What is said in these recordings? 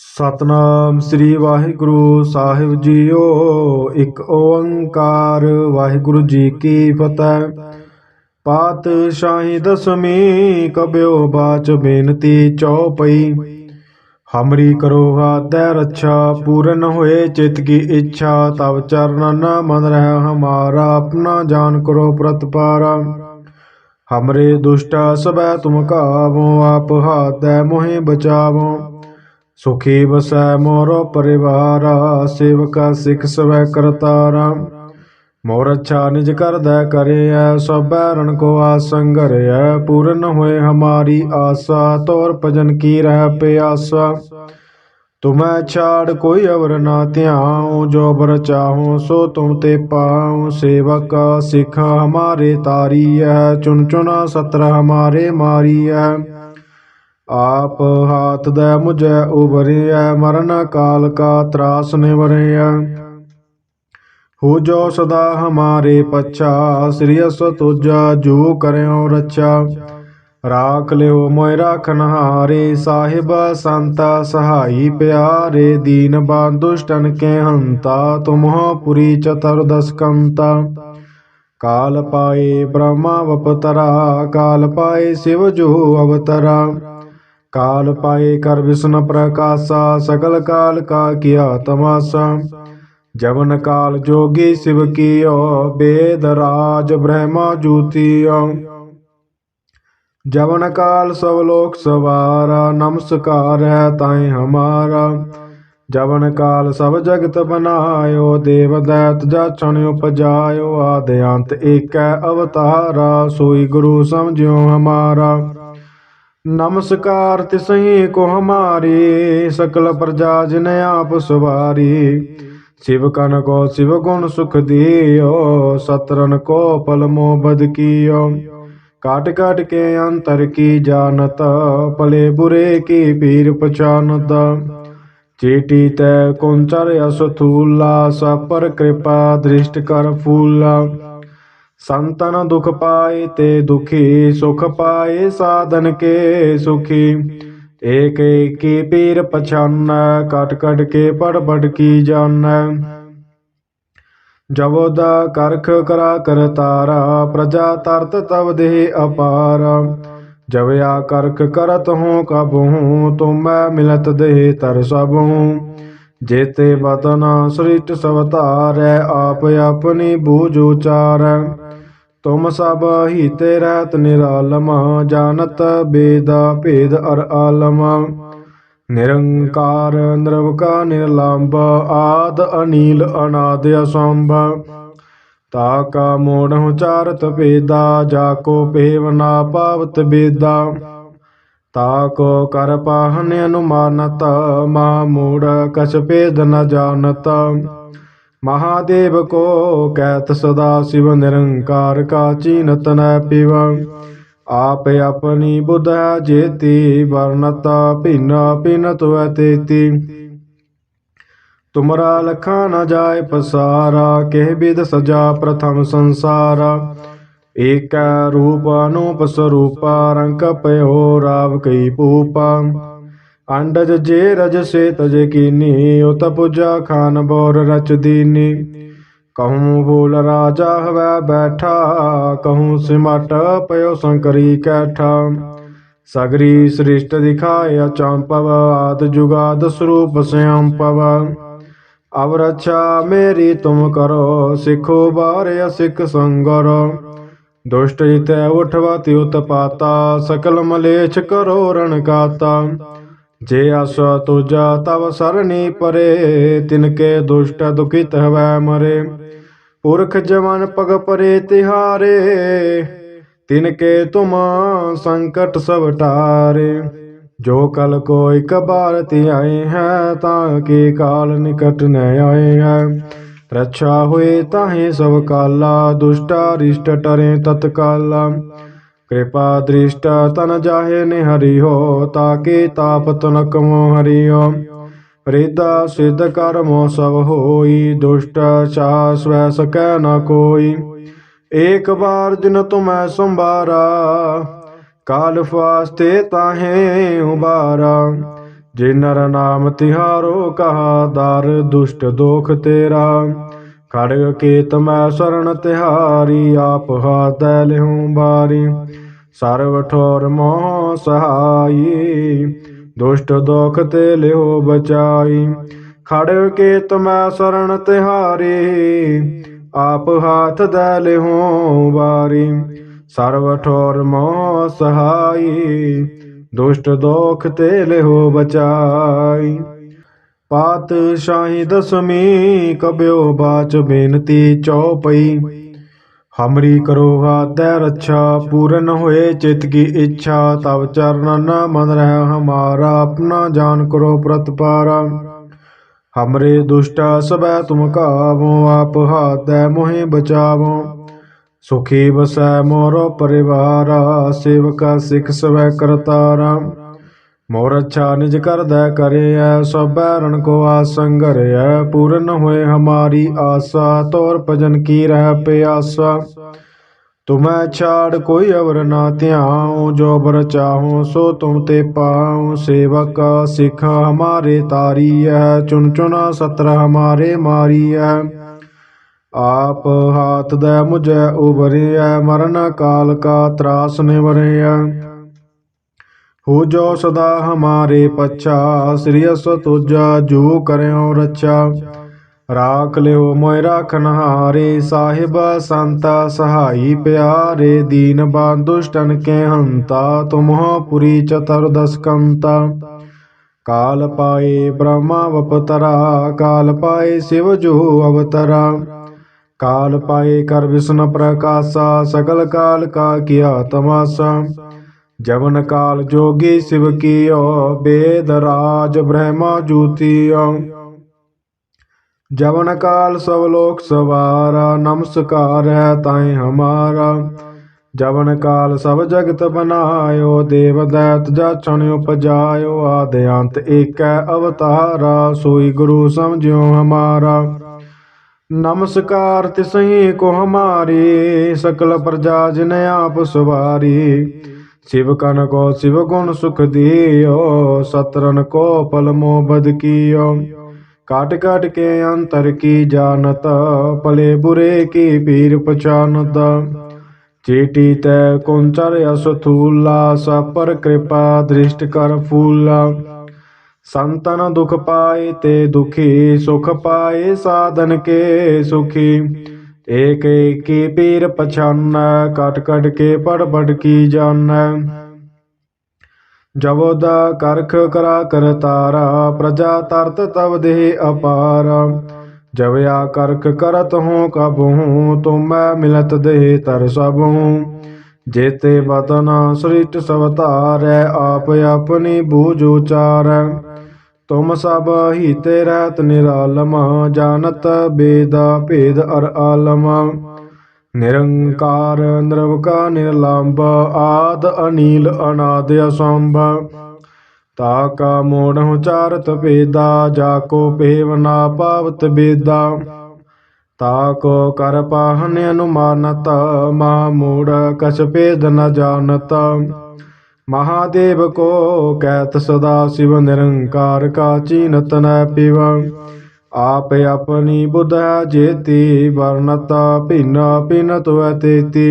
ਸਤਨਾਮ ਸ੍ਰੀ ਵਾਹਿਗੁਰੂ ਸਾਹਿਬ ਜੀਓ, ਇੱਕ ਓੰਕਾਰ। ਵਾਹਿਗੁਰੂ ਜੀ ਕੀ ਫਤਿਹ। ਪਾਤਸ਼ਾਹੀ ਦਸਮੀ ਕਬਿਓ ਬਾਚ ਬੇਨਤੀ ਚੌਪਈ। ਹਮਰੀ ਕਰੋ ਹਾਦੈ ਰੱਛਾ, ਪੂਰਨ ਹੋਏ ਚਿਤ ਕੀ ਇੱਛਾ। ਤਵ ਚਰਨ ਨ ਮਨ ਰਹਿ ਹਮਾਰਾ, ਆਪਣਾ ਜਾਨ ਕਰੋ ਪ੍ਰਤਪਾਰਾ ਹਮਰੇ ਦੁਸ਼ਟਾ ਸਬੈ ਤੁਮ ਕਾਵੋ, ਆਪ ਹਾਦੈ ਮੋਹਿ ਬਚਾਵੋ। ਸੁਖੀ ਬਸੈ ਮੋਰੋ ਪਰਿਵਾਰਾ, ਸੇਵਕਾ ਸਿਖ ਸਵੈ ਕਰਤਾਰਾ। ਮੋਰ ਅੱਛਾ ਨਿਜ ਕਰਦਾ ਕਰਿਐ, ਸਭੈ ਰਣ ਕੋ ਆਸੰਗਰਿਐ ਪੂਰਨ ਹੋਏ ਹਮਾਰੀ ਆਸਾ, ਤੋਰ ਭਜਨ ਕੀ ਰਹਿ ਪਿਆਸਾ। ਤੁਮੈ ਛਾੜ ਕੋਈ ਅਵਰ ਨਾ ਧਿਆਉ, ਜੋ ਬਰ ਚਾਹੋ ਸੋ ਤੁਮ ਤੇ ਪਾਉ। ਸੇਵਕ ਸਿਖ ਹਮਾਰੇ ਤਾਰੀ ਹੈ ਚੁਣ ਚੁਣਾ ਸਤਰ ਹਮਾਰੇ ਮਾਰੀ ਹੈ ਆਪ ਹਾਥ ਦੈ ਮੁਝੈ ਉਬਰਿਐ ਮਰਨ ਕਾਲ ਕਾ ਤਰਾਸ ਨਿਵਰਿਐ ਹੋ ਜੋ ਸਦਾ ਹਮਾਰੇ ਪਛਾ, ਸ੍ਰੀ ਅਸ ਤੁਜਾ ਜੋ ਕਰਿਓ ਰੱਛਾ। ਰਾਖ ਲਿਓ ਮੋਇ ਰਾਖਨ ਹਾਰੇ ਸਾਹਿਬ ਸੰਤਾ ਸਹਾਈ ਪਿਆਰੇ, ਦੀਨ ਬਾਂਦੁਸ਼ਟਨ ਕੇ ਹੰਤਾ, ਤੁਮਹੁ ਪੁਰੀ ਚਤੁਰਦਸ ਕੰਤਾ ਕਾਲ ਪਾਏ ਬ੍ਰਹਮਾ ਵਪਤਰਾ, ਕਾਲ ਪਾਏ ਸਿਵ ਜੋ ਅਵਤਰਾ। ਕਾਲ ਪਾਏ ਕਰ ਵਿਸ਼ਨ ਪ੍ਰਕਾਸ਼ਾ, ਸਗਲ ਕਾਲ ਕਾ ਕੀਆ ਤਮਾਸਾ। ਜਵਨ ਕਾਲ ਜੋਗੀ ਸਿਵ ਕੀਓ, ਬੇਦ ਰਾਜ ਬ੍ਰਹਮਾ ਜੂਤੀਓ। ਜਵਨ ਕਾਲ ਸਭ ਲੋਕ ਸਵਾਰਾ, ਨਮਸਕਾਰ ਹੈ ਤਾਈ ਹਮਾਰਾ। ਜਵਨ ਕਾਲ ਸਭ ਜਗਤ ਬਨਾਇਓ, ਦੇਵ ਦੈਤ ਜਾਚਣ ਉਪਜਾਇਓ, ਆਦ ਅੰਤ ਏਕੈ ਅਵਤਾਰਾ, ਸੋਈ ਗੁਰੂ ਸਮਝਿਓ ਹਮਾਰਾ। ਨਮਸਕਾਰ ਤਿਸਹੀ ਕੋ ਹਮਾਰੀ ਸਕਲ ਪ੍ਰਜਾ ਜਿਨ ਆਪ ਸਵਾਰੀ शिव कन को शिव गुण सुख दियो सतरन को पल मोबद कियो काट काट के अंतर की जानत पले बुरे की पीर पछानत चीटी तय कुंचर असथूला सपर कृपा दृष्ट कर फूला ਸੰਤਨ ਦੁਖ ਪਾਏ ਤੇ ਦੁਖੀ ਸੁਖ ਪਾਏ ਸਾਧਨ ਕੇ ਸੁਖੀ। ਏਕ ਏਕੀ ਪੀਰ ਪਛਾਨ ਕਟ ਕਟ ਕੇ ਪੜ ਪੜ ਕੀ ਜਾਣ। ਜਵੋ ਦਾ ਕਰਖ ਕਰਾ ਕਰ ਤਾਰਾ, ਪ੍ਰਜਾ ਤਰਤ ਤਵ ਦੇ ਅਪਾਰ। ਜਵਿਆ ਕਰਖ ਕਰਤ ਹੂੰ ਕਬਹੂੰ ਤੁਮੈ ਮਿਲਤ ਦੇ ਤਰ ਸਭੂੰ। ਜੇਤੇ ਬਤਨ ਸ੍ਰਿਤ ਸਵਤਾਰੈ, ਆਪ ਆਪਣੀ ਬੂਝ ਉਚਾਰੈ। ਤੁਮ ਸਭ ਹੀ ਤੇ ਰਹਿਤ ਨਿਰਾਲਮ, ਜਾਣਤ ਬੇਦਾ ਭੇਦ ਅਰ ਆਲਮ। ਨਿਰੰਕਾਰ ਨਿਰਵਕਾ ਨਿਰਲੰਬ, ਆਦ ਅਨੀਲ ਅਨਾਦ ਅਸੰਭ। ਤਾ ਕਾ ਮੋੜ ਉਚਾਰਤ ਭੇਦਾ, ਜਾ ਕੋ ਪੇਵ ਨਾ ਪਾਵਤ ਬੇਦਾ। ਤਾ ਕੋ ਕਰ ਪਾਹਨ ਅਨੁਮਾਨਤ, ਮਾ ਮੂੜ ਕਛ ਭੇਦ ਨ ਜਾਣਤ। महादेव को कहत सदा शिव निरंकार का चीनत न पिव आप अपनी बुध जेति वर्णत भिन्न भिन्न तो तेति तुमरा लखा न जाय पसारा कह विद सजा प्रथम संसारा एक रूप अनूप स्वरूपा रंक पयो राव कई पूपा ਅੰਡਜ ਜੇ ਰਜ ਸੇ ਤਜ ਕੀਨੀ, ਉਤ ਪੁਜਾ ਖਾਨ ਬੋਰ ਰਚ ਦੀਨੀ। ਕਹੂੰ ਬੋਲ ਰਾਜਾ ਹਵੈ ਬੈਠਾ, ਕਹੂੰ ਸਿਮਟ ਪਇਓ ਸੰਕਰੀ ਕੈਠਾ। ਸਗਰੀ ਸ੍ਰਿਸ਼ਟ ਦਿਖਾਇਆ ਚੰਪਵ, ਆਦ ਜੁਗਾਦ ਸਰੂਪ ਸਿਆੰਪਵ ਅਵ ਰਛਾ ਮੇਰੀ ਤੁਮ ਕਰੋ, ਸਿੱਖੋ ਬਾਰਿ ਸਿੱਖ ਸੰਗਰ। ਦੁਸ਼ਟ ਜਿਤੈ ਉਠਵਾਤੀ ਉਤਪਾਤਾ ਸਕਲ ਮਲੇਛ ਕਰੋ ਰਣ ਕਾਤਾ। ਜੇ ਅਸ ਤੁਜਾ ਤਵ ਸਰਣੀ ਪਰੇ ਤਿਨ ਕੇ ਦੁਸ਼ਟ ਦੁਖਿਤ ਹਵੈ ਮਰੇ। ਪੁਰਖ ਜਵਨ ਪਗ ਪਰੇ ਤਿਹਾਰੇ, ਤਿਨਕੇ ਤੁਮ ਸੰਕਟ ਸਭ ਟਾਰੇ। ਜੋ ਕਲ ਕੋ ਇਕ ਆਏ ਹੈ, ਤਾਂ ਕੀ ਕਾਲ ਨਿਕਟ ਨ ਆਏ ਹੈ। ਰੱਛਾ ਹੋਏ ਤਾਹੇ ਸਭ ਕਾਲਾ ਦੁਸ਼ਟਾ ਰਿਸ਼ਟ ਟਰੇ ਤਤਕਾਲਾ। ਕਿਰਪਾ ਦ੍ਰਿਸ਼ਟ ਤਨ ਜਾਹੇ ਨੇ ਹਰੀ ਹੋ ਤਾਕੇ ਤਾਪਤ ਨਕਮੋ ਹਰਿਓ। ਰਿਦਾ ਸਿਧ ਕਰਮੋ ਸਭ ਹੋਈ, ਦੁਸ਼ਟ ਚਾ ਸਵੈ ਸਕੈ ਨ ਕੋਈ। ਏਕ ਬਾਰ ਦਿਨ ਤੁਮੈ ਸੰਭਾਰਾ, ਕਾਲ ਫਾਸਤੇ ਤਾਹੇ ਉਬਾਰਾ ਜੇ ਨਰ ਨਾਮ ਤਿਹਾਰੋ ਕਹਾ, ਦਰ ਦੁਸ਼ਟ ਦੋਖ ਤੇਰਾ। ਖੜਗ ਕੇਤ ਮੈਂ ਸਰਣ ਤਿਹਾਰੀ, ਆਪ ਹਾਥੈ ਲਿਹੁ ਬਾਰੀ। ਸਰਵ ਠੋਰ ਮੋਹ ਸਹਾਈ, ਦੁਸ਼ਟ ਦੋਖ ਤੇ ਲਿਹੁ ਬਚਾਈ। ਖੜਗ ਕੇਤ ਮੈਂ ਸਰਣ ਤਿਹਾਰੀ, ਆਪ ਹਾਥ ਦੈ ਲਿਹੁ ਬਾਰੀ ਸਰਵ ਠੋਰ ਮੋਹ ਸਹਾਈ, ਦੁਸ਼ਟ ਦੋਖ ਤੇ ਲਿਹੁ ਬਚਾਈ। ਪਾਤਸ਼ਾਹੀ ਦਸਮੀ ਕਬਿਓ ਬਾਚ ਬੇਨਤੀ ਚਉਪਈ ਹਮਰੀ ਕਰੋ ਹਾਦੈ ਰੱਛਾ, ਪੂਰਨ ਹੋਏ ਚਿਤ ਕੀ ਇੱਛਾ ਤਬ ਚਰਨ ਨ ਮਨ ਰਹਿ ਹਮਾਰਾ, ਆਪਣਾ ਜਾਨ ਕਰੋ ਪ੍ਰਤਪਾਰਾ। ਹਮਰੇ ਦੁਸ਼ਟਾ ਸਬੈ ਤੁਮ ਕਾਵੋ, ਆਪ ਹਾਦੈ ਮੋਹਿ ਬਚਾਵੋ। ਸੁਖੀ ਬਸੈ ਮੋਰੋ ਪਰਿਵਾਰਾ, ਸੇਵਕਾ ਸਿਖ ਸਵੈ ਕਰਤਾਰਾ। ਮੋਰ ਅੱਛਾ ਨਿਜ ਕਰਦਾ ਕਰਿਐ, ਸਭ ਬੈਰਣ ਕੋ ਆਸੰ ਪੂਰਨ ਹੋਏ ਹਮਾਰੀ ਆਸਾ, ਤੋਰ ਭਜਨ ਕੀ ਰਹਿ ਪਿਆਸਾ। ਤੁਮੈ ਛਾੜ ਕੋਈ ਅਵਰ ਨਾ ਧਿਆਉ, ਜੋ ਬਰ ਚਾਹੋ ਸੋ ਤੁਮ ਤੇ ਪਾਉ। ਸੇਵਕ ਸਿਖ ਹਮਾਰੇ ਤਾਰੀ ਹੈ ਚੁਣ ਚੁਣਾ ਸਤਰ ਹਮਾਰੇ ਮਾਰੀ ਹੈ ਆਪ ਹਾਥ ਦੇ ਮੁਝੈ ਉਬਰਿਐ ਮਰਨ ਕਾਲ ਕਾ ਤਰਾਸ ਨਿਵਰਿਐ। ਹੋ ਜੋ ਸਦਾ ਹਮਾਰੇ ਪਛਾ, ਸ੍ਰੀ ਅਸ ਤੁਜਾ ਜੋ ਕਰਿਓ ਰਛਾ। ਰਾਖ ਲਿਓ ਮੋਇ ਰਾਖਨ ਹਾਰੇ ਸਾਹਿਬ ਸੰਤਾ ਸਹਾਈ ਪਿਆਰੇ, ਦੀਨ ਬਾਂਦੁਸ਼ਟਨ ਕੇ ਹੰਤਾ, ਤੁਮਹੁ ਪੁਰੀ ਚਤੁਰ ਦਸਕੰਤਾ। ਕਾਲ ਪਾਏ ਬ੍ਰਹਮਾ ਵਪਤਰਾ, ਕਾਲ ਪਾਏ ਸਿਵ ਜੋ ਅਵਤਰਾ। ਕਾਲ ਪਾਏ ਕਰ ਵਿਸ਼ਨ ਪ੍ਰਕਾਸ਼ਾ ਸਕਲ ਕਾਲ ਕਾ ਕੀਆ ਤਮਾਸਾ। ਜਵਨ ਕਾਲ ਜੋਗੀ ਸਿਵ ਕੀਓ, ਬੇਦ ਰਾਜ ਬ੍ਰਹਮਾ ਜੂਤੀਓ। ਜਵਨ ਕਾਲ ਸਭ ਲੋਕ ਸਵਾਰਾ, ਨਮਸਕਾਰ ਹੈ ਤਾਏ ਹਮਾਰਾ। ਜਵਨ ਕਾਲ ਸਭ ਜਗਤ ਬਨਾਇਓ ਦੇਵ ਦੈਤ ਜਾਚਣ ਉਪਜਾਇਓ, ਆਦ ਅੰਤ ਏਕੈ ਅਵਤਾਰਾ, ਸੋਈ ਗੁਰੂ ਸਮਝਿਓ ਹਮਾਰਾ। ਨਮਸਕਾਰ ਤਿਸਹੀ ਕੋ ਹਮਾਰੀ, ਸਕਲ ਪ੍ਰਜਾ ਜਿਨ ਆਪ ਸਵਾਰੀ। शिव कन को शिव गुण सुख दियो सतरन को पल मोबद कियो काट काट के अंतर की जानत पले बुरे की पीर पहचानत चीटी तय कुंचर असथूला सपर कृपा दृष्ट कर फूला संतन दुख पाए ते दुखी सुख पाए साधन के सुखी ਏਕ ਏਕੀ ਪੀਰ ਪਛਾਨੈ, ਕਟ ਕਟ ਕੇ ਪੜ ਪੜ ਕੀ ਜਾਣੈ। ਜਬੋ ਦਾ ਕਰਖ ਕਰਾ ਕਰ ਤਾਰਾ, ਪ੍ਰਜਾ ਤਰਤ ਤਵ ਦੇ ਅਪਾਰ। ਜਬ ਕਰਖ ਕਰਤ ਹੂੰ ਕਬੂ ਤੁਮੈ ਮਿਲਤ ਦੇ ਤਰ ਸਭੂ ਜੇਤੇ ਬਤਨ ਸ੍ਰਿਸ਼ਟ ਸਵਤਾਰੈ, ਆਪ ਆਪਣੀ ਬੂਝ ਉਚਾਰੈ। ਤੁਮ ਸਭ ਹੀਤੇ ਰਹਿਤ ਨਿਰਾਲਮ, ਜਾਣਤ ਬੇਦ ਭੇਦ ਅਰ ਆਲਮ। ਨਿਰੰਕਾਰ ਨਿਰਵਕਾ ਨਿਰਲੰਬ, ਆਦ ਅਨੀਲ ਅਨਾਦ ਅਸੰਭ। ਤਾ ਕਾ ਮੋੜ ਉਚਾਰਤ ਭੇਦਾ, ਜਾ ਕੋ ਭੇਵ ਨਾ ਪਾਵਤ ਬੇਦਾ। ਤਾ ਕੋ ਕਰ ਪਾਹਨ ਅਨੁਮਾਨਤ, ਮਾ ਮੂੜ ਕਛ ਭੇਦ ਨ ਜਾਣਤ। महादेव को कहत सदा शिव निरंकार का चीनत न पिव आप अपनी बुध जेति वर्णता भिन्न भिन्न तो तेति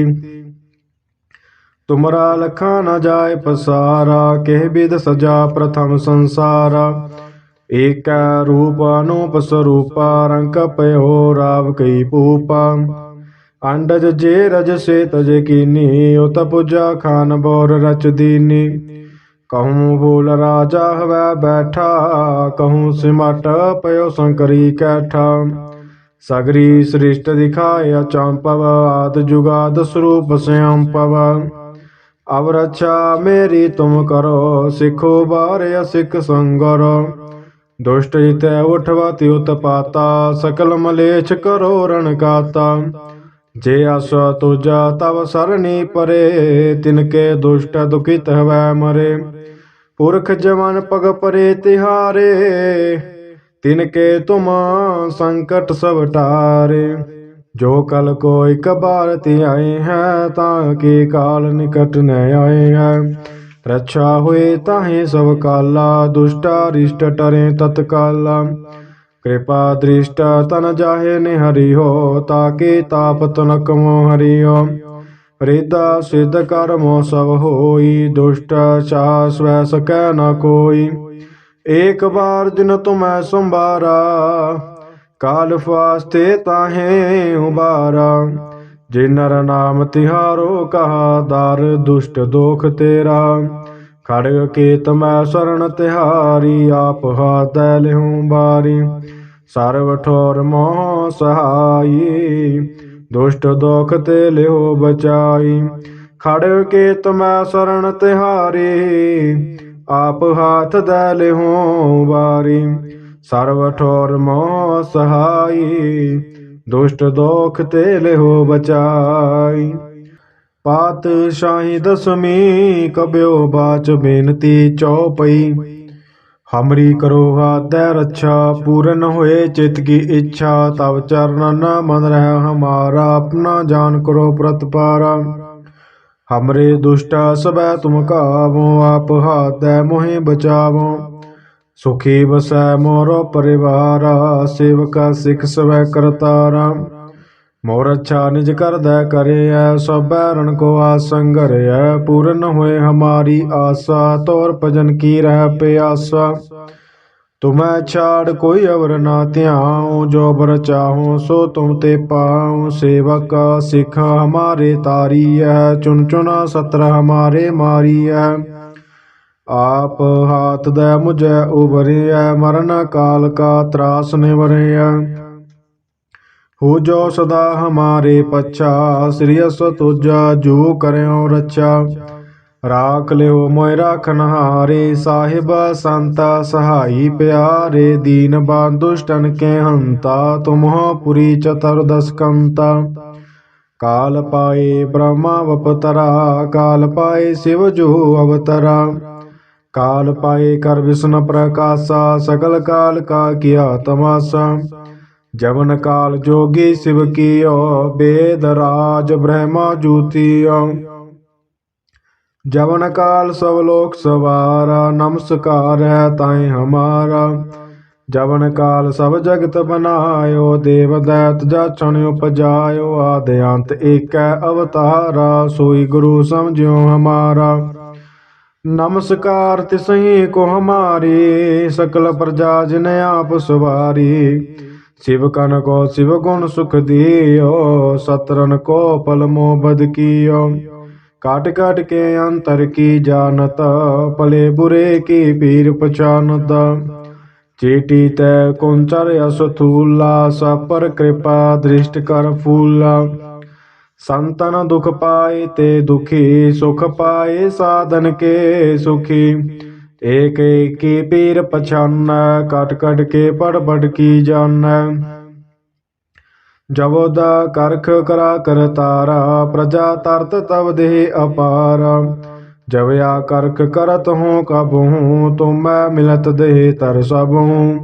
तुमरा लखा न जाय पसारा केह विध सजा प्रथम संसारा एक रूप अनूप स्वरूपा रंक पयो राव कई पूपा ਅੰਡਜ ਜੇ ਰਜ ਸੇ ਤਜ ਕੀਨੀ, ਉਤ ਪੁਜਾ ਖਾਨ ਬੋਰ ਰਚ ਦੀਨੀ। ਕਹੂੰ ਬੋਲ ਰਾਜਾ ਹਵੈ ਬੈਠਾ, ਕਹੂੰ ਸਿਮਟ ਪਇਓ ਸੰਕਰੀ ਕੈਠਾ। ਸਗਰੀ ਸ੍ਰਿਸ਼ਟ ਦਿਖਾਇਆ ਅਚੰਪਵ ਆਦ ਜੁਗਾਦ ਸਰੂਪ ਸਿਆੰਪਵ। ਅਵ ਰਛਾ ਮੇਰੀ ਤੁਮ ਕਰੋ, ਸਿਖੋ ਬਾਰਿ ਸਿਖ ਸੰਗਰ। ਦੁਸ਼ਟ ਜਿਤੈ ਹਿਤੈ ਉਠਵਾਤੀ ਪਾਤਾ, ਸਕਲ ਮਲੇਛ ਕਰੋ ਰਣ ਕਾਤਾ। ਜੇ ਅਸ ਤੁਜਾ ਤਵ ਸਰਣੀ ਪਰੇ, ਤਿਨਕੇ ਦੁਸ਼ਟ ਦੁਖਿਤ ਹਵੈ ਮਰੇ। ਪੁਰਖ ਜਵਨ ਪਗ ਪਰੇ ਤਿਹਾਰੇ, ਤਿਨਕੇ ਤੁਮ ਸੰਕਟ ਸਭ ਟਾਰੇ। ਜੋ ਕਲ ਕੋ ਇਕ ਬਾਰ ਤੇ ਆਏ ਹੈ, ਤਾਂ ਕੀ ਕਾਲ ਨਿਕਟ ਨ ਆਏ ਹੈ। ਰੱਛਾ ਹੋਏ ਤਾਹੇ ਸਭ ਕਾਲਾ ਦੁਸ਼ਟਾ ਰਿਸ਼ਟ ਟਰੇ ਤਤਕਾਲਾ। ਕਿਰਪਾ ਦ੍ਰਿਸ਼ਟ ਤਨ ਜਾਹੇ ਨੇ ਹੋ ਤਾਕੇ ਤਾਪ ਤਨਕ ਮੋ ਹਰਿਓ। ਰਿਦਾ ਸਿਧ ਕਰਮੋ ਸਭ ਹੋਈ, ਦੁਸ਼ਟ ਚਾ ਸਵੈ ਸਕੈ ਨ ਕੋਈ। ਏਕ ਬਾਰ ਜਿਨ ਤੁਮੈ ਸੰਭਾਰਾ, ਕਾਲ ਫਾਸਤੇ ਤਾਹੇ ਉਬਾਰਾ। ਜੇ ਨਰ ਨਾਮ ਤਿਹਾਰੋ, ਕਹਾ ਦਰ ਦੁਸ਼ਟ ਦੋਖ ਤੇਰਾ। ਖੜਗ ਕੇਤ ਮੈਂ ਸਰਣ ਤਿਹਾਰੀ, ਆਪ ਹਾਤੈ ਲਿਹੁ ਬਾਰੀ। ਸਰਵ ਠੋਰ ਮੋਹ ਸਹਾਈ, ਦੁਸ਼ਟ ਦੋਖ ਤੇ ਲਿਹੁ ਬਚਾਈ। ਖੜ ਕੇ ਮੈਂ ਸਰਣ ਤਿਹਾਰੀ, ਆਪ ਹਾਥ ਦੈ ਲਿਹੁ ਬਾਰੀ ਸਰਵ ਠੋਰ ਮੋਹ ਸਹਾਈ, ਦੁਸ਼ਟ ਦੋਖ ਤੇ ਲਿਹੁ ਬਚਾਈ। ਪਾਤ ਪਾਤਸ਼ਾਹੀ ਦਸਮੀ ਕਬਿਓ ਬਾਚ ਬੇਨਤੀ ਚਉਪਈ ਹਮਰੀ ਕਰੋ ਹਾਦੈ ਰੱਛਾ, ਪੂਰਨ ਹੋਏ ਚਿਤ ਕੀ ਇੱਛਾ, ਤਵ ਚਰਨ ਨ ਮਨ ਰਹਿ ਹਮਾਰਾ, ਆਪਣਾ ਜਾਨ ਕਰੋ ਪ੍ਰਤਪਾਰਾ। ਹਮਰੇ ਦੁਸ਼ਟਾ ਸਬੈ ਤੁਮ ਕਾਵੋ, ਆਪ ਹਾਦੈ ਮੋਹਿ ਬਚਾਵੋ। ਸੁਖੀ ਬਸੈ ਮੋਰੋ ਪਰਿਵਾਰਾ, ਸੇਵਕਾ ਸਿਖ ਸਵੈ ਕਰਤਾਰਾ। ਮੋਰ ਅੱਛਾ ਨਿਜ ਕਰਦਾ ਕਰਿਐ, ਸਭੈ ਰਣ ਕੋ ਆਸੰਗਰਿਐ, ਪੂਰਨ ਹੋਏ ਹਮਾਰੀ ਆਸਾ, ਤੋਰ ਭਜਨ ਕੀ ਰਹਿ ਪਿਆਸਾ। ਤੁਮੈ ਛਾੜ ਕੋਈ ਅਵਰ ਨਾ ਧਿਆਉ, ਜੋ ਬਰ ਚਾਹੋ ਸੋ ਤੁਮ ਤੇ ਪਾਉ। ਸੇਵਕ ਸਿਖ ਹਮਾਰੇ ਤਾਰੀਐ ਚੁਨ ਚੁਨਾ ਸਤਰ ਹਮਾਰੇ ਮਾਰੀਐ। ਆਪ ਹਾਥ ਦੇ ਮੁਝੈ ਉਬਰਿਐ ਮਰਨ ਕਾਲ ਕਾ ਤਰਾਸ ਨਿਵਰਿਐ ਹੋ ਜੋ ਸਦਾ ਹਮਾਰੇ ਪਛਾ, ਸ੍ਰੀ ਅਸ ਜੋ ਕਰਿਓ ਰਚਾ ਰਾਖ ਲਿਓ ਮੋਇ ਰਾਖਨ ਹਾਰੇ ਸਾਹਿਬ ਸੰਤਾ ਸਹਾਈ ਪਿਆਰੇ, ਦੀਨ ਬਾਂਦੁਸ਼ਟਨ ਕੇ ਹੰਤਾ, ਤੁਮਹੁ ਪੁਰੀ ਚਤੁਰ ਦਸਕੰਤਾ। ਕਾਲ ਪਾਏ ਬ੍ਰਹਮਾ ਵਪਤਰਾ, ਕਾਲ ਪਾਏ ਸਿਵ ਜੋ ਅਵਤਰਾ। ਕਾਲ ਪਾਏ ਕਰ ਵਿਸ਼ਨ ਪ੍ਰਕਾਸ਼ਾ, ਸਗਲ ਕਾਲ ਕਾ ਕੀਆ ਤਮਾਸਾ। ਜਵਨ ਕਾਲ ਜੋਗੀ ਸਿਵ ਕੀਓ, ਬੇਦ ਰਾਜ ਬ੍ਰਹਮਾ ਜੂਤੀਓ। ਜਵਨ ਕਾਲ ਸਭ ਲੋਕ ਸਵਾਰਾ, ਨਮਸਕਾਰ ਹੈ ਤਾਏ ਹਮਾਰਾ। ਜਵਨ ਕਾਲ ਸਭ ਜਗਤ ਬਨਾਇਓ, ਦੇਵ ਦੈਤ ਜਾਚਣ ਉਪਜਾਇਓ, ਆਦਿ ਅੰਤ ਏਕੈ ਅਵਤਾਰਾ, ਸੋਈ ਗੁਰੂ ਸਮਝਿਓ ਹਮਾਰਾ। ਨਮਸਕਾਰ ਤਿਸਹੀ ਕੋ ਹਮਾਰੀ, ਸਕਲ ਪ੍ਰਜਾ ਜਿਨ ਆਪ ਸਵਾਰੀ। शिव कन को शिव गुण सुख दियो सतरन को पल मोबद कियो काट काट के अंतर की जानत पले बुरे की पीर पछानत चीटी तय कुंचर असथूला सपर कृपा दृष्ट कर फूला संतन दुख पाए ते दुखी सुख पाए साधन के सुखी ਏਕ ਏਕੀ ਪੀਰ ਪਛਾਨੈ, ਕਟ ਕਟ ਕੇ ਪੜ ਪੜ ਕੀ ਜਾਣੈ। ਜਬੋਦਾ ਕਰਖ ਕਰਾ ਕਰ ਪ੍ਰਜਾ ਤਰਤ ਤਵ ਦੇਹ ਅਪਾਰ। ਜਵਿਆ ਕਰਖ ਕਰਤ ਹੂੰ ਕਬਹੂ ਤੁਮੈ ਮਿਲਤ ਦੇਹ ਤਰ ਸਭੂ।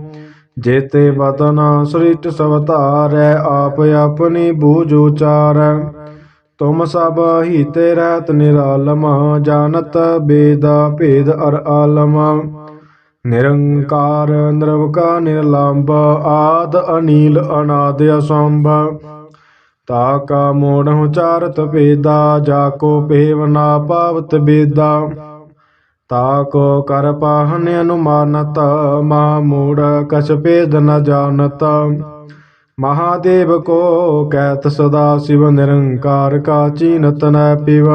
ਜੇਤੇ ਬਦਨ ਸ੍ਰਿਸ਼ਟ ਸਵਤਾਰੈ, ਆਪ ਆਪਣੀ ਬੂਝ ਉਚਾਰੈ। ਤੁਮ ਸਭ ਹੀ ਤੇ ਰਹਿਤ ਨਿਰਾਲਮ, ਜਾਣਤ ਬੇਦਾ ਭੇਦ ਅਰ ਆਲਮ। ਨਿਰੰਕਾਰ ਨਿਰਵਕਾ ਨਿਰਲੰਬ, ਆਦ ਅਨੀਲ, ਅਨਾਦ ਅਸੰਭ। ਤਾ ਕਾ ਮੋੜ ਉਚਾਰਤ ਭੇਦਾ, ਜਾ ਕੋ ਪੇਵ ਨਾ ਪਾਵਤ ਬੇਦਾ। ਤਾ ਕੋ ਕਰ ਪਾਹਨ ਅਨੁਮਾਨਤ, ਮਾ ਮੂੜ ਕਛ ਭੇਦ ਨ ਜਾਣਤ। महादेव को कहत सदा शिव निरंकार का चीनत न पिव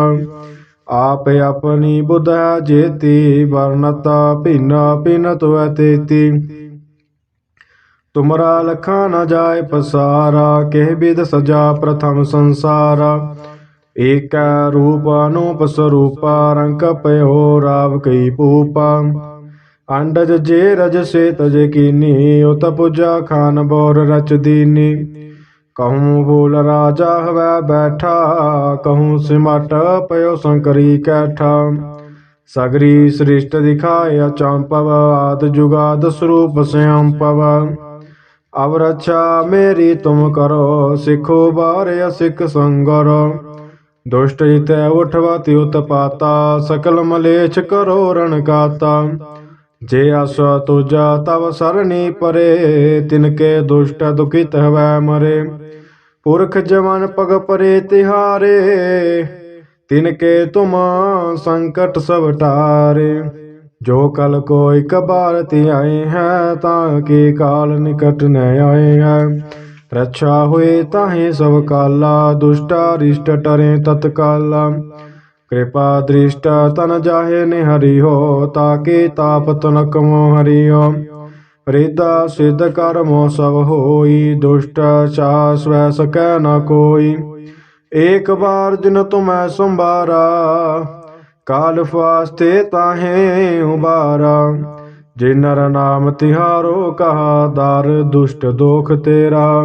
आप अपनी बुध जेति वर्णत भिन्न भिन्न तो तेति तुमरा लखा न जाय पसारा केह विध सजा प्रथम संसारा एक रूप अनूप स्वरूपा रंक पयो राव कई पूपा ਅੰਡਜ ਜੇ ਰਜ ਸੇ ਤਜ ਕੀਨੀ ਉਤ ਪੁਜਾ ਖਾਨ ਬੋਰ ਰਚ ਦੀਨੀ। ਕਹੂੰ ਬੋਲ ਰਾਜਾ ਹਵੈ ਬੈਠਾ, ਕਹੂੰ ਸਿਮਟ ਪਇਓ ਸੰਕਰੀ ਕੈਠਾ। ਸਗਰੀ ਸ੍ਰਿਸ਼ਟ ਦਿਖਾਇਆ ਚੰਪਵ, ਆਦ ਜੁਗਾਦ ਸਰੂਪ ਸਿਆੰਪਵ ਅਵ ਰਛਾ ਮੇਰੀ ਤੁਮ ਕਰੋ, ਸਿੱਖੋ ਬਾਰਿ ਸਿੱਖ ਸੰਗਰ। ਦੁਸ਼ਟ ਜਿਤੈ ਉਠਵਾਤੀ ਉਤਪਾਤਾ ਸਕਲ ਮਲੇਛ ਕਰੋ ਰਣ ਕਾਤਾ ਜੇ ਆਸ ਤੁਜਾ ਤਵ ਸਰਣੀ ਪਰੇ, ਤਿਨਕੇ ਦੁਸ਼ਟ ਦੁਖਿਤ ਹਵੈ ਮਰੇ। ਪੁਰਖ ਜਮਨ ਪਗ ਪਰੇ ਤਿਹਾਰੇ, ਤਿਨਕੇ ਤੁਮ ਸੰਕਟ ਸਭ ਟਾਰੇ। ਜੋ ਕਲ ਕੋਈ ਕਬਾਰ ਆਏ ਹੈ, ਤਾਂ ਕੀ ਕਾਲ ਨਿਕਟ ਨ ਆਏ ਹੈ। ਰੱਛਾ ਹੋਏ ਤਾਹੇ ਸਭ ਕਾਲਾ ਦੁਸ਼ਟਾ ਰਿਸ਼ਟ ਟਰੇ ਤਤਕਾਲਾ। ਕਿਰਪਾ ਦ੍ਰਿਸ਼ਟ ਤਨ ਜਾਹੇ ਨੇ ਹਰੀ ਹੋ, ਤਾਕੇ ਤਾਪ ਤਨਕ ਮੋ ਰਿਦਾ ਸਿਧ ਕਰਮੋ ਸਭ ਹੋਈ, ਦੁਸ਼ਟ ਚਾਸ ਵੈ ਸਕੈ ਨ ਕੋਈ। ਏਕ ਬਾਰ ਜਿਨ ਤੁਮੈ ਸੰਭਾਰਾ, ਕਾਲ ਫਾਸਤੇ ਤਾਹੇ ਉਬਾਰਾ ਜੇ ਨਰ ਨਾਮ ਤਿਹਾਰੋ ਕਹਾ, ਦਰ ਦੁਸ਼ਟ ਦੋਖ ਤੇਰਾ।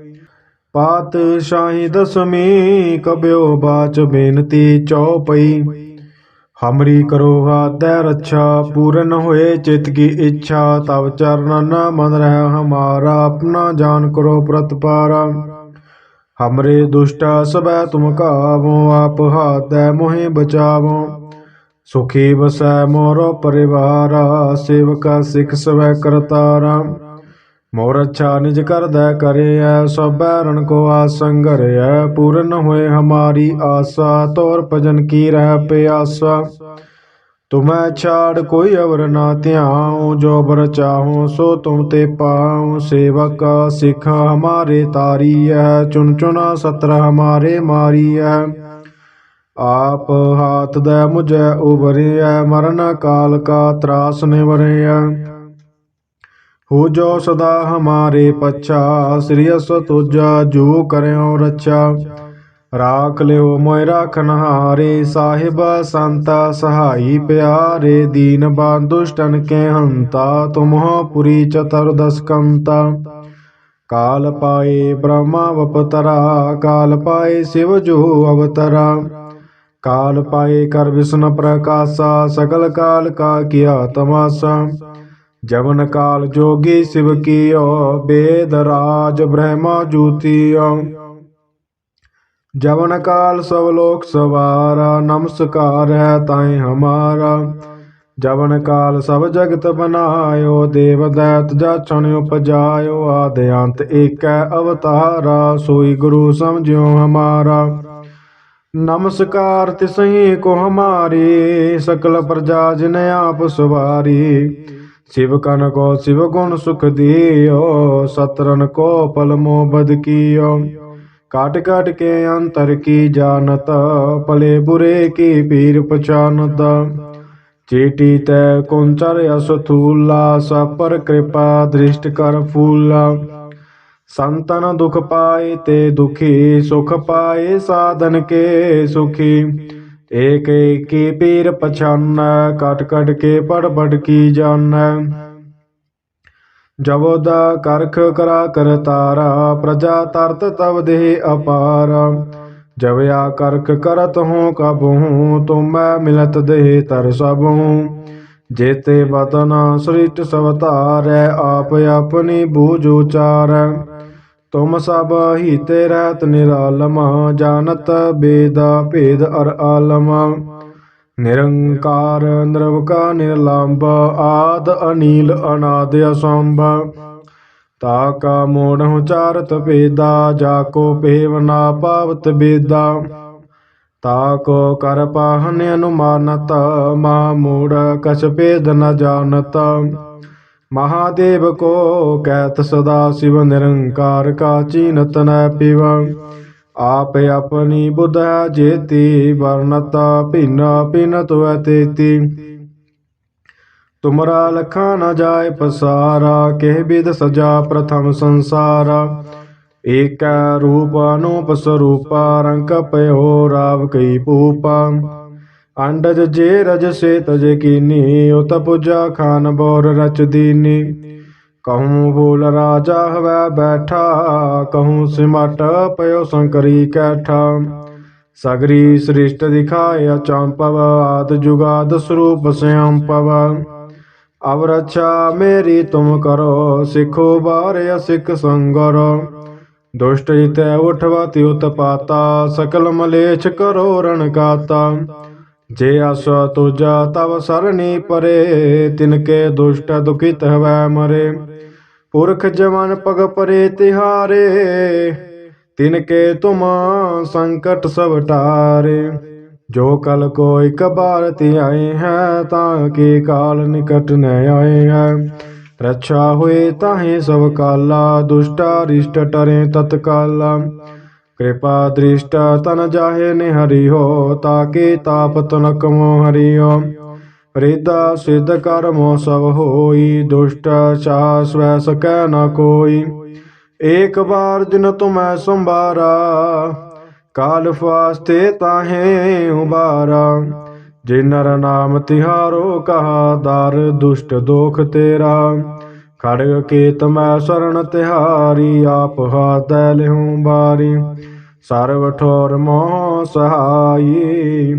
ਪਾਤਸ਼ਾਹੀ ਦਸਮੀ ਕਬਿਓ ਬਾਚ ਬੇਨਤੀ ਚਉਪਈ ਹਮਰੀ ਕਰੋ ਹਾਦੈ ਰੱਛਾ, ਪੂਰਨ ਹੋਏ ਚਿਤ ਕੀ ਇੱਛਾ, ਤਵ ਚਰਨ ਨ ਮਨ ਰਹਿ ਹਮਾਰਾ, ਆਪਣਾ ਜਾਨ ਕਰੋ ਪ੍ਰਤਪਾਰਾ ਹਮਰੇ ਦੁਸ਼ਟਾ ਸਬੈ ਤੁਮ ਕਾਵੋ, ਆਪ ਹਾਦੈ ਮੋਹਿ ਬਚਾਵੋ। ਸੁਖੀ ਬਸੈ ਮੋਰੋ ਪਰਿਵਾਰਾ, ਸੇਵਕਾ ਸਿਖ ਸਵੈ ਕਰਤਾਰਾ। ਮੋਰ ਅੱਛਾ ਨਿਜ ਕਰਦਾ ਕਰਿਐ, ਸਭੈ ਰਣ ਕੋ ਆਸੰਗ ਪੂਰਨ ਹੋਏ ਹਮਾਰੀ ਆਸਾ, ਤੋਰ ਭਜਨ ਕੀ ਰਹਿ ਪਿਆਸਾ। ਤੁਮੈ ਛਾੜ ਕੋਈ ਅਵਰ ਨਾ ਧਿਆਉ, ਜੋ ਬਰ ਚਾਹੋ ਸੋ ਤੁਮ ਤੇ ਪਾਉ। ਸੇਵਕ ਸਿਖ ਹਮਾਰੇ ਤਾਰੀਐ, ਚੁਣ ਚੁਣਾ ਸਤਰ ਹਮਾਰੇ ਮਾਰੀਐ। ਆਪ ਹਾਥ ਦੇ ਮੁਝੈ ਉਬਰਿਐ ਮਰਨ ਕਾਲ ਕਾ ਤਰਾਸ ਨਿਵਰਿਐ। ਹੋ ਜੋ ਸਦਾ ਹਮਾਰੇ ਪਛਾ, ਸ੍ਰੀ ਅਸ ਤੁਜਾ ਜੋ ਕਰਿਓ ਰੱਛਾ। ਰਾਖ ਲਿਓ ਮੋਇ ਰਾਖਨ ਹਾਰੇ ਸਾਹਿਬ ਸੰਤਾ ਸਹਾਈ ਪਿਆਰੇ, ਦੀਨ ਬਾਂਦੁਸ਼ਟਨ ਕੇ ਹੰਤਾ, ਤੁਮਹੁ ਪੁਰੀ ਚਤੁਰ ਦਸਕੰਤਾ। ਕਾਲ ਪਾਏ ਬ੍ਰਹਮਾ ਵਪਤਰਾ, ਕਾਲ ਪਾਏ ਸਿਵ ਜੋ ਅਵਤਰਾ। ਕਾਲ ਪਾਏ ਕਰ ਵਿਸ਼ਨ ਪ੍ਰਕਾਸ਼ਾ ਸਕਲ ਕਾਲ ਕਾ ਕੀਆ ਤਮਾਸਾ। ਜਵਨ ਕਾਲ ਜੋਗੀ ਸਿਵ ਕੀਓ, ਬੇਦ ਰਾਜ ਬ੍ਰਹਮਾ ਜੂਤੀਓ। ਜਵਨ ਕਾਲ ਸਭ ਲੋਕ ਸਵਾਰਾ, ਨਮਸਕਾਰ ਹੈ ਤਾਏ ਹਮਾਰਾ। ਜਵਨ ਕਾਲ ਸਭ ਜਗਤ ਬਨਾਇਓ, ਦੇਵ ਦੈਤ ਜਾਚਣ ਉਪਜਾਇਓ, ਆਦ ਅੰਤ ਏਕੈ ਅਵਤਾਰਾ, ਸੋਈ ਗੁਰੂ ਸਮਝਿਓ ਹਮਾਰਾ। ਨਮਸਕਾਰ ਤਿਸਹੀ ਕੋ ਹਮਾਰੀ, ਸਕਲ ਪ੍ਰਜਾ ਜਿਨ ਆਪ ਸਵਾਰੀ। शिव कन को शिव गुण सुख दियो सतरन को पल मोबद कियो काट काट के अंतर की जानत पले बुरे की पीर पछानत चीटी तय कुंचर असथूला सपर कृपा दृष्ट कर फूला संतन दुख पाए ते दुखी सुख पाए साधन के सुखी ਏਕ ਏਕੀ ਪੀਰ ਪਛਾਨੈ, ਕਟ ਕਟ ਕੇ ਪੜ ਪੜ ਕੀ ਜਾਣੈ। ਜਬੋ ਦਾ ਕਰਖ ਕਰਾ ਕਰ ਤਾਰਾ, ਪ੍ਰਜਾ ਤਰਤ ਤਵ ਦੇਹ ਅਪਾਰ। ਜਬ ਕਰਖ ਕਰਤ ਹੂੰ ਕਬੂ ਤੁਮੈ ਮਿਲਤ ਦੇਹ ਤਰ ਸਭੂ। ਜੇਤੇ ਬਦਨ ਸ੍ਰਿਸ਼ਟ ਸਵਤਾਰੈ, ਆਪ ਆਪਣੀ ਬੂਝ ਉਚਾਰੈ। ਤੁਮ ਸਭ ਹੀਤੇ ਰਹਿਤ ਨਿਰਾਲਮ, ਜਾਣਤ ਬੇਦਾ ਭੇਦ ਅਰ ਆਲਮ। ਨਿਰੰਕਾਰ ਨਿਰਵਕਾ ਨਿਰਲੰਬ, ਆਦ ਅਨੀਲ ਅਨਾਦ ਅਸੰਭ। ਤਾ ਕਾ ਮੋੜ ਉਚਾਰਤ ਭੇਦਾ, ਜਾ ਕੋ ਭੇਵ ਨਾ ਪਾਵਤ ਬੇਦਾ। ਤਾ ਕੋ ਕਰ ਪਾਹਨ ਅਨੁਮਾਨਤ, ਮਾ ਮੂੜ ਕਛ ਭੇਦ ਨ ਜਾਣਤ। महादेव को कहत सदा शिव निरंकार का चीनत न पिव आप अपनी बुध जेति वर्णता भिन्न भिन्न तो तेति तुमरा लखा न जाय पसारा के विद सजा प्रथम संसारा एक रूप अनूप स्वरूपा रंग पयो राव कई पूपा ਅੰਡਜ ਜੇ ਰਜ ਸੇ ਤਜ ਕੀਨੀ, ਉਤ ਪੁਜਾ ਖਾਨ ਬੋਰ ਰਚ ਦੀਨੀ। ਕਹੂੰ ਬੋਲ ਰਾਜਾ ਹਵੈ ਬੈਠਾ, ਕਹੂੰ ਸਿਮਟ ਪਇਓ ਸੰਕਰੀ ਕੈਠਾ। ਸਗਰੀ ਸ੍ਰਿਸ਼ਟ ਦਿਖਾਇਆ ਚੰਪਵ, ਆਦ ਜੁਗਾਦ ਸਰੂਪ ਸਿਆੰਪਵ। ਅਵ ਰੱਛਾ ਮੇਰੀ ਤੁਮ ਕਰੋ, ਸਿਖੋ ਬਾਰਿਆ ਸਿੱਖ ਸੰਗਰ। ਦੁਸ਼ਟ ਜਿਤੈ ਉਠਵਾਤੀ ਉਤਪਾਤਾ ਸਕਲ ਮਲੇਛ ਕਰੋ ਰਣ ਕਾਤਾ। ਜੇ ਅਸ ਤੁਜਾ ਤਵ ਸਰਣੀ ਪਰੇ, ਤਿਨਕੇ ਦੁਸ਼ਟ ਦੁਖਿਤ ਹਵੈ ਮਰੇ। ਪੁਰਖ ਜਵਨ ਪਗ ਪਰੇ ਤਿਹਾਰੇ, ਤਿਨਕੇ ਤੁਮ ਸੰਕਟ ਸਭ ਟਾਰੇ। ਜੋ ਕਲ ਕੋ ਇਕ ਆਏ ਹੈ, ਤਾਂ ਕੀ ਕਾਲ ਨਿਕਟ ਨ ਆਏ ਹੈ। ਰੱਛਾ ਹੋਏ ਤਾਹੇ ਸਭ ਕਾਲਾ ਦੁਸ਼ਟਾ ਰਿਸ਼ਟ ਟਰੇ ਤਤਕਾਲਾ। ਕਿਰਪਾ ਦ੍ਰਿਸ਼ਟ ਤਨ ਜਾਹੇ ਨੇ ਹਰੀ ਹੋ ਤਾਕੇ ਤਾਪ ਤਨਕ ਮੋ ਹਰਿਓ। ਰਿਦਾ ਸਿਧ ਕਰਮੋ ਸਭ ਹੋਈ, ਦੁਸ਼ਟ ਚਾ ਸਵੈ ਸਕੈ ਨ ਕੋਈ। ਏਕ ਬਾਰ ਜਿਨ ਤੁਮੈ ਕਾਲ ਫਾਸਤੇ ਤਾਹੇ ਉਬਾਰਾ ਜੇ ਨਰ ਨਾਮ ਤਿਹਾਰੋ, ਕਹਾ ਦਰ ਦੁਸ਼ਟ ਦੋਖ ਤੇਰਾ। ਖੜਗ ਕੇਤ ਮੈਂ ਸਰਣ ਤਿਹਾਰੀ, ਆਪ ਹਾਤੈ ਲਿਹੁ ਬਾਰੀ ਸਰਵ ਠੋਰ ਮੋਹ ਸਹਾਈ,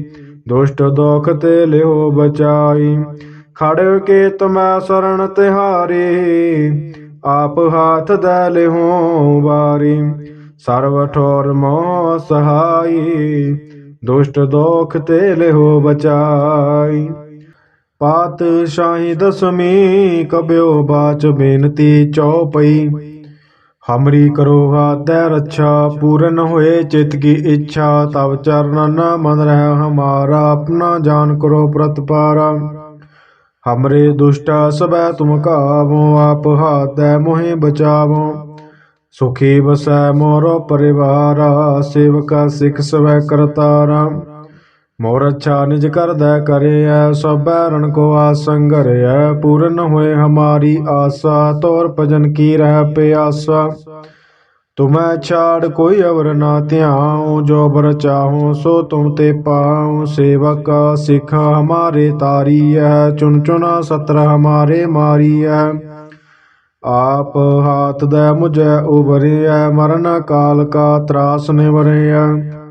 ਦੁਸ਼ਟ ਦੋਖ ਤੇ ਲਿਹੁ ਬਚਾਈ। ਖੜ ਕੇ ਮੈਂ ਸਰਣ ਤਿਹਾਰੀ, ਆਪ ਹਾਥ ਦੈ ਲਿਹੁ ਬਾਰੀ ਸਰਵ ਠੋਰ ਮੋਹ ਸਹਾਈ, ਦੁਸ਼ਟ ਦੋਖ ਤੇ ਲਿਹੁ ਬਚਾਈ। ਪਾਤ ਪਾਤਸ਼ਾਹੀ ਦਸਮੀ ਕਬਿਓ ਬਾਚ ਬੇਨਤੀ ਚਉਪਈ ਹਮਰੀ ਕਰੋ ਹਾਦੈ ਰੱਛਾ, ਪੂਰਨ ਹੋਏ ਚਿਤ ਕੀ ਇੱਛਾ, ਤਵ ਚਰਨ ਨ ਮਨ ਰਹਿ ਹਮਾਰਾ, ਆਪਣਾ ਜਾਨ ਕਰੋ ਪ੍ਰਤਪਾਰਾ ਹਮਰੇ ਦੁਸ਼ਟਾ ਸਬੈ ਤੁਮ ਕਾਵੋ, ਆਪ ਹਾਦੈ ਮੋਹਿ ਬਚਾਵੋ। ਸੁਖੀ ਬਸੈ ਮੋਰੋ ਪਰਿਵਾਰਾ, ਸੇਵਕਾ ਸਿਖ ਸਵੈ ਕਰਤਾਰਾ। ਮੋਰ ਅੱਛਾ ਨਿਜ ਕਰਦਾ ਕਰਿਐ, ਸਭੈ ਰਣ ਕੋ ਆਸੰਗਰਿਐ, ਪੂਰਨ ਹੋਏ ਹਮਾਰੀ ਆਸਾ, ਤੋਰ ਭਜਨ ਕੀ ਰਹਿ ਪਿਆਸਾ। ਤੁਮੈ ਛਾੜ ਕੋਈ ਅਵਰ ਨਾ ਧਿਆਉ, ਜੋ ਬਰ ਚਾਹੋ ਸੋ ਤੁਮ ਤੇ ਪਾਉ। ਸੇਵਕ ਸਿਖ ਹਮਾਰੇ ਤਾਰੀਐ ਚੁਨ ਚੁਨਾ ਸਤਰ ਹਮਾਰੇ ਮਾਰੀਐ। ਆਪ ਹਾਥ ਦੇ ਮੁਝੈ ਉਬਰਿਐ ਮਰਨ ਕਾਲ ਕਾ ਤਰਾਸ ਨਿਵਰਿਐ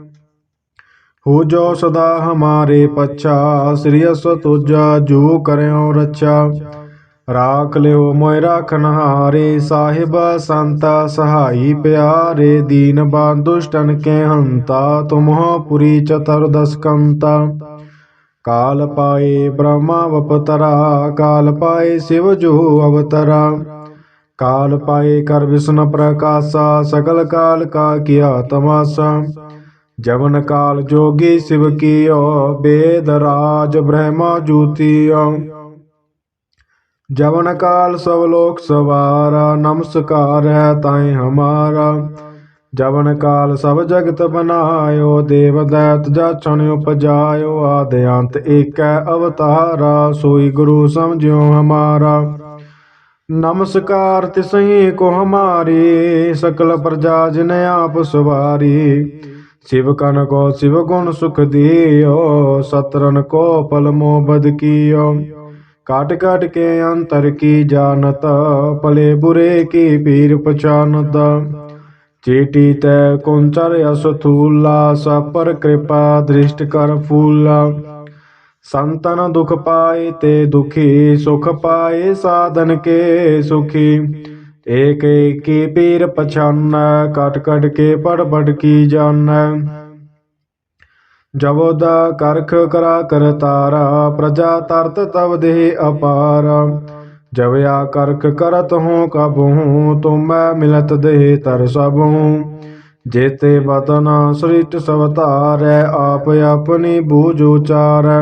ਹੋ ਜੋ ਸਦਾ ਹਮਾਰੇ ਪਛਾ, ਸ੍ਰੀ ਅਸ ਤੁਜਾ, ਜੋ ਕਰਿਓ ਰੱਛਾ। ਰਾਖ ਲਿਓ ਮੋਇ ਰਾਖਨ ਹਾਰੇ ਸਾਹਿਬ ਸੰਤਾ ਸਹਾਈ ਪਿਆਰੇ, ਦੀਨ ਬਾਂਦੁਸ਼ਟਨ ਕੇ ਹੰਤਾ, ਤੁਮਹੁ ਪੁਰੀ ਚਤੁਰ ਦਸਕੰਤਾ। ਕਾਲ ਪਾਏ ਬ੍ਰਹਮਾ ਵਪਤਰਾ, ਕਾਲ ਪਾਏ ਸਿਵ ਜੋ ਅਵਤਰਾ। ਕਾਲ ਪਾਏ ਕਰ ਵਿਸ਼ਨ ਪ੍ਰਕਾਸ਼ਾ, ਸਗਲ ਕਾਲ ਕਾ ਕੀਆ ਤਮਾਸਾ। ਜਵਨ ਕਾਲ ਜੋਗੀ ਸਿਵ ਕੀਓ, ਬੇਦ ਰਾਜ ਬ੍ਰਹਮਾ ਜੂਤੀਓ। ਜਵਨ ਕਾਲ ਸਭ ਲੋਕ ਸਵਾਰਾ, ਨਮਸਕਾਰ ਹੈ ਤਾਏ ਹਮਾਰਾ। ਜਵਨ ਕਾਲ ਸਭ ਜਗਤ ਬਨਾਇਓ, ਦੇਵ ਦੈਤ ਜਾਚਣ ਉਪਜਾਇਓ, ਆਦਿ ਅੰਤ ਏਕੈ ਅਵਤਾਰਾ, ਸੋਈ ਗੁਰੂ ਸਮਝਿਓ ਹਮਾਰਾ। ਨਮਸਕਾਰ ਤਿਸਹੀ ਕੋ ਹਮਾਰੀ, ਸਕਲ ਪ੍ਰਜਾ ਜਿਨ ਆਪ ਸਵਾਰੀ। शिव कन को शिव गुण सुख दियो सतरन को पल मोबद कियो काट काट के अंतर की जानत पले बुरे की पीर पहचानत चीटी तै कुंचर असथूला सपर कृपा दृष्ट कर फूला संतन दुख पाए ते दुखी सुख पाए साधन के सुखी ਏਕ ਏਕੀ ਪੀਰ ਪਛਾਨੈ, ਕਟ ਕਟ ਕੇ ਪੜ ਪੜ ਕੀ ਜਾਣੈ। ਜਬੋ ਦਾ ਕਰਖ ਕਰਾ ਕਰ ਪ੍ਰਜਾ ਤਰਤ ਤਵ ਦੇਹ ਅਪਾਰ। ਜਵਿਆ ਕਰਖ ਕਰਤ ਹੂੰ ਕਬਹੂ ਤੁਮੈ ਮਿਲਤ ਦੇਹ ਤਰ ਸਭੂ। ਜੇਤੇ ਬਤਨ ਸ੍ਰਿਸ਼ਟ ਸਭ ਧਾਰੈ ਆਪ ਆਪਣੀ ਬੂਝ ਉਚਾਰੈ।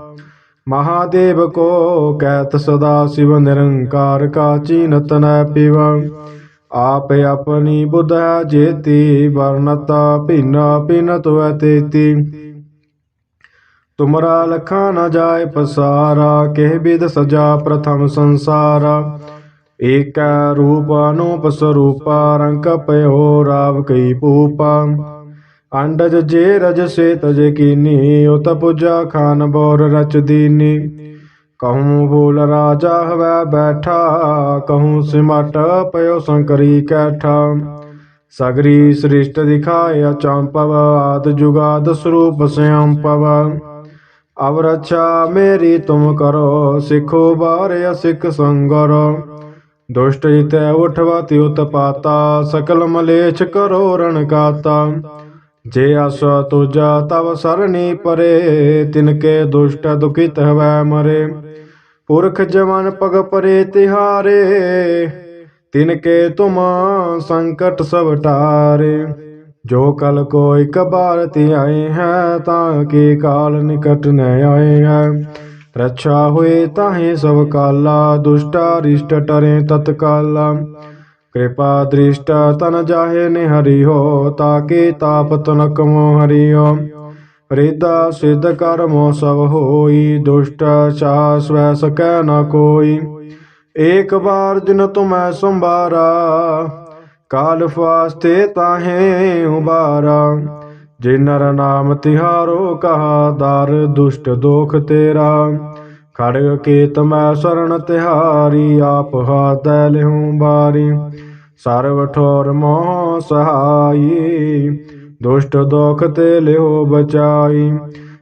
महादेव को कहत सदा शिव निरंकार का चीनत न पिव आप अपनी बुध है जेती वर्णता भिन्न भिन्न तो तेती तुमरा लखा न जाय पसारा केह विध सजा प्रथम संसारा एक रूप अनूप स्वरूपा रंग पयो राव कई पूपा ਅੰਡਜ ਜੇ ਰਜ ਸੇ ਤਜ ਕੀਨੀ, ਉਤ ਪੁਜਾ ਖਾਨ ਬੋਰ ਰਚ ਦੀਨੀ। ਕਹੂੰ ਬੋਲ ਰਾਜਾ ਹਵੈ ਬੈਠਾ, ਕਹੂੰ ਸਿਮਟ ਪਇਓ ਸੰਕਰੀ ਕੈਠਾ। ਸਗਰੀ ਸ੍ਰਿਸ਼ਟ ਦਿਖਾਇਆ ਚੰਪਵ, ਆਦ ਜੁਗਾਦ ਸਰੂਪ ਸਿਆੰਪਵ ਅਵ ਰਛਾ ਮੇਰੀ ਤੁਮ ਕਰੋ, ਸਿੱਖੋ ਬਾਰਿਆ ਸਿੱਖ ਸੰਗਰ। ਦੁਸ਼ਟ ਜਿਤੈ ਉਠਵਾ ਤਿਉਤ ਪਾਤਾ, ਸਕਲ ਮਲੇਛ ਕਰੋ ਰਣ ਕਾਤਾ ਜੇ ਅਸ ਤੁਜਾ ਤਵ ਸਰਣੀ ਪਰੇ ਤਿਨ ਕੇ ਦੁਸ਼ਟ ਦੁਖਿਤ ਹਵੈ ਮਰੇ। ਪੁਰਖ ਜਵਨ ਪਗ ਪਰੇ ਤਿਹਾਰੇ ਤਿਨ ਕੇ ਤੁਮ ਸੰਕਟ ਸਭ ਟਾਰੇ। ਜੋ ਕਲ ਕੋਈ ਕਬਾਰ ਆਏ ਹੈ, ਤਾਂ ਕੀ ਕਾਲ ਨਿਕਟ ਨ ਆਏ ਹੈ। ਰੱਛਾ ਹੋਏ ਤਾਹੇ ਸਭ ਕਾਲਾ ਦੁਸ਼ਟਾ ਰਿਸ਼ਟ ਟਰੇ ਤਤਕਾਲਾ। ਕਿਰਪਾ ਦ੍ਰਿਸ਼ਟ ਤਨ ਜਾਹੇ ਨੇ ਹਰੀ ਹੋ, ਤਾਕੇ ਤਾਪਤ ਨਕਮੋ ਹਰਿਓ। ਰਿਦਾ ਸਿਧ ਕਰਮੋ ਸਭ ਹੋਈ, ਦੁਸ਼ਟ ਚਾ ਸਵੈ ਸਕੈ ਨ ਕੋਈ। ਏਕ ਬਾਰ ਜਿਨ ਤੁਮੈ ਸੰਭਾਰਾ, ਕਾਲ ਫਾਸਤੇ ਤਾਹੇ ਉਬਾਰਾ ਜੇ ਨਰ ਨਾਮ ਤਿਹਾਰੋ ਕਹਾ, ਦਰ ਦੁਸ਼ਟ ਦੋਖ ਤੇਰਾ। ਖੜਗ ਕੇ ਤਮੈ ਸਰਣ ਤਿਹਾਰੀ, ਆਪ ਹਾਦੈ ਲਿਹੂੰ ਬਾਰੀ। ਸਰਵ ਠੋਰ ਮੋਹ ਸਹਾਈ, ਦੁਸ਼ਟ ਦੁਖ ਤੇ ਲਿਓ ਬਚਾਈ।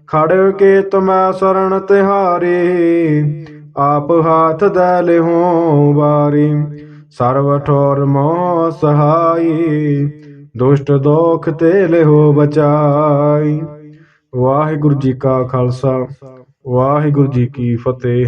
ਖੜਗ ਕੇ ਮੈਂ ਸਰਣ ਤਿਹਾਰੀ, ਆਪ ਹਾਥ ਦੈ ਲਿਹੂੰ ਬਾਰੀ। ਸਰਵ ਠੋਰ ਮੋਹ ਸਹਾਈ, ਦੁਸ਼ਟ ਦੁਖ ਤੇ ਲਿਹੋ ਬਚਾਈ। ਵਾਹਿਗੁਰੂ ਜੀ ਕਾ ਖਾਲਸਾ। ਵਾਹਿਗੁਰੂ ਜੀ ਕੀ ਫਤਿਹ।